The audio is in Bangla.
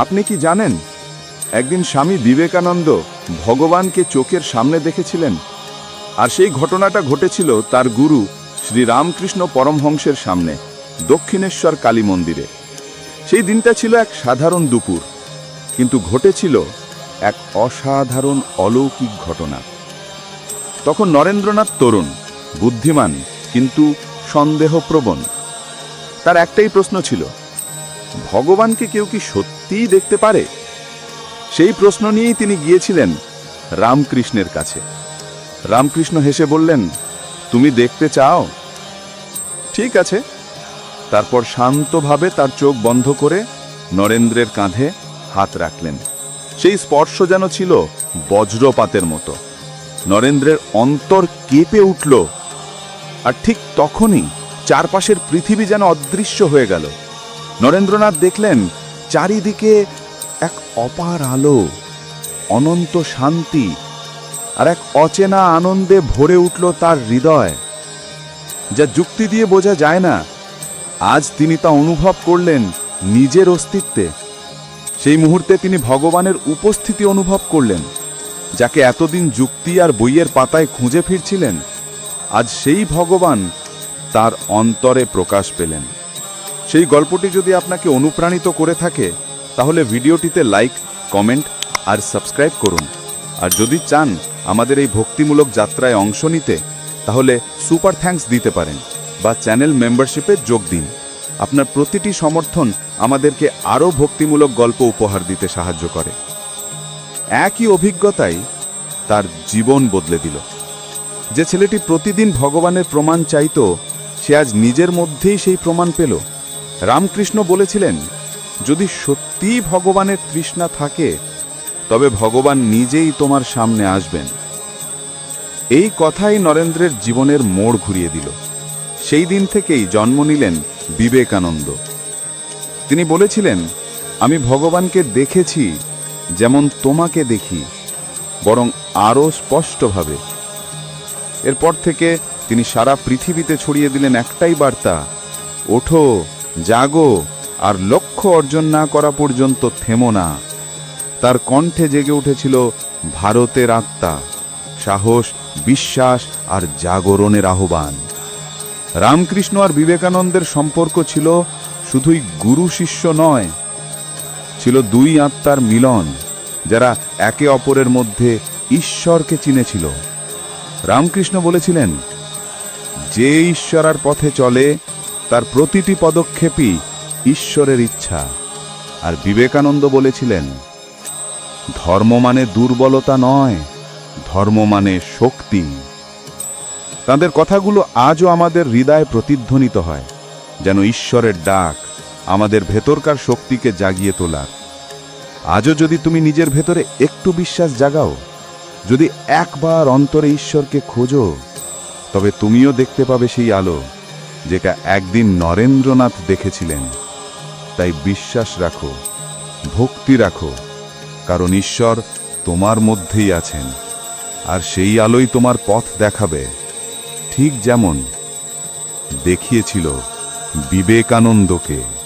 আপনি কি জানেন? একদিন স্বামী বিবেকানন্দ ভগবানকে চোখের সামনে দেখেছিলেন, আর সেই ঘটনাটা ঘটেছিল তার গুরু শ্রী রামকৃষ্ণ পরমহংসের সামনে, দক্ষিণেশ্বর কালী মন্দিরে। সেই দিনটা ছিল এক সাধারণ দুপুর, কিন্তু ঘটেছিল এক অসাধারণ অলৌকিক ঘটনা। তখন নরেন্দ্রনাথ তরুণ, বুদ্ধিমান, কিন্তু সন্দেহপ্রবণ। তার একটাই প্রশ্ন ছিল ভগবানকে কেউ কি সত্যিই দেখতে পারে? সেই প্রশ্ন নিয়েই তিনি গিয়েছিলেন রামকৃষ্ণের কাছে। রামকৃষ্ণ হেসে বললেন, তুমি দেখতে চাও? ঠিক আছে। তারপর শান্তভাবে তার চোখ বন্ধ করে নরেন্দ্রের কাঁধে হাত রাখলেন। সেই স্পর্শ যেন ছিল বজ্রপাতের মতো। নরেন্দ্রের অন্তর কেঁপে উঠল। আর ঠিক তখনই চারপাশের পৃথিবী যেন অদৃশ্য হয়ে গেল। নরেন্দ্রনাথ দেখলেন চারিদিকে এক অপার আলো, অনন্ত শান্তি আর এক অচেনা আনন্দে ভরে উঠল তার হৃদয়, যা যুক্তি দিয়ে বোঝা যায় না। আজ তিনি তা অনুভব করলেন নিজের অস্তিত্বে। সেই মুহূর্তে তিনি ভগবানের উপস্থিতি অনুভব করলেন, যাকে এতদিন যুক্তি আর বইয়ের পাতায় খুঁজে ফিরছিলেন। আজ সেই ভগবান তার অন্তরে প্রকাশ পেলেন। সেই গল্পটি যদি আপনাকে অনুপ্রাণিত করে থাকে, তাহলে ভিডিওটিতে লাইক, কমেন্ট আর সাবস্ক্রাইব করুন। আর যদি চান আমাদের এই ভক্তিমূলক যাত্রায় অংশ নিতে, তাহলে সুপার থ্যাঙ্কস দিতে পারেন বা চ্যানেল মেম্বারশিপে যোগ দিন। আপনার প্রতিটি সমর্থন আমাদেরকে আরও ভক্তিমূলক গল্প উপহার দিতে সাহায্য করে। একই অভিজ্ঞতাই তার জীবন বদলে দিল। যে ছেলেটি প্রতিদিন ভগবানের প্রমাণ চাইতো, সে আজ নিজের মধ্যেই সেই প্রমাণ পেল। রামকৃষ্ণ বলেছিলেন, যদি সত্যিই ভগবানের তৃষ্ণা থাকে, তবে ভগবান নিজেই তোমার সামনে আসবেন। এই কথাই নরেন্দ্রের জীবনের মোড় ঘুরিয়ে দিল। সেই দিন থেকেই জন্ম নিলেন বিবেকানন্দ। তিনি বলেছিলেন, আমি ভগবানকে দেখেছি যেমন তোমাকে দেখি, বরং আরও স্পষ্টভাবে। এরপর থেকে তিনি সারা পৃথিবীতে ছড়িয়ে দিলেন একটাই বার্তা, ওঠো জাগো আর লক্ষ্য অর্জন না করা পর্যন্ত থেমো না। তার কণ্ঠে জেগে উঠেছিল ভারতের আত্মা, সাহস, বিশ্বাস আর জাগরণের আহ্বান। রামকৃষ্ণ আর বিবেকানন্দের সম্পর্ক ছিল শুধুই গুরু শিষ্য নয়, ছিল দুই আত্মার মিলন, যারা একে অপরের মধ্যে ঈশ্বরকে চিনেছিল। রামকৃষ্ণ বলেছিলেন, যে ঈশ্বরার পথে চলে তার প্রতিটি পদক্ষেপই ঈশ্বরের ইচ্ছা। আর বিবেকানন্দ বলেছিলেন, ধর্ম মানে দুর্বলতা নয়, ধর্ম মানে শক্তি। তাদের কথাগুলো আজও আমাদের হৃদয়ে প্রতিধ্বনিত হয়, যেন ঈশ্বরের ডাক আমাদের ভেতরকার শক্তিকে জাগিয়ে তোলার। আজও যদি তুমি নিজের ভেতরে একটু বিশ্বাস জাগাও, যদি একবার অন্তরে ঈশ্বরকে খোঁজো, তবে তুমিও দেখতে পাবে সেই আলো। যেটা একদিন নরেন্দ্রনাথ দেখেছিলেন। তাই বিশ্বাস রাখো, ভক্তি রাখো, কারণ ঈশ্বর তোমার মধ্যেই আছেন, আর সেই আলোই তোমার পথ দেখাবে। ঠিক যেমন দেখিয়েছিল বিবেকানন্দকে।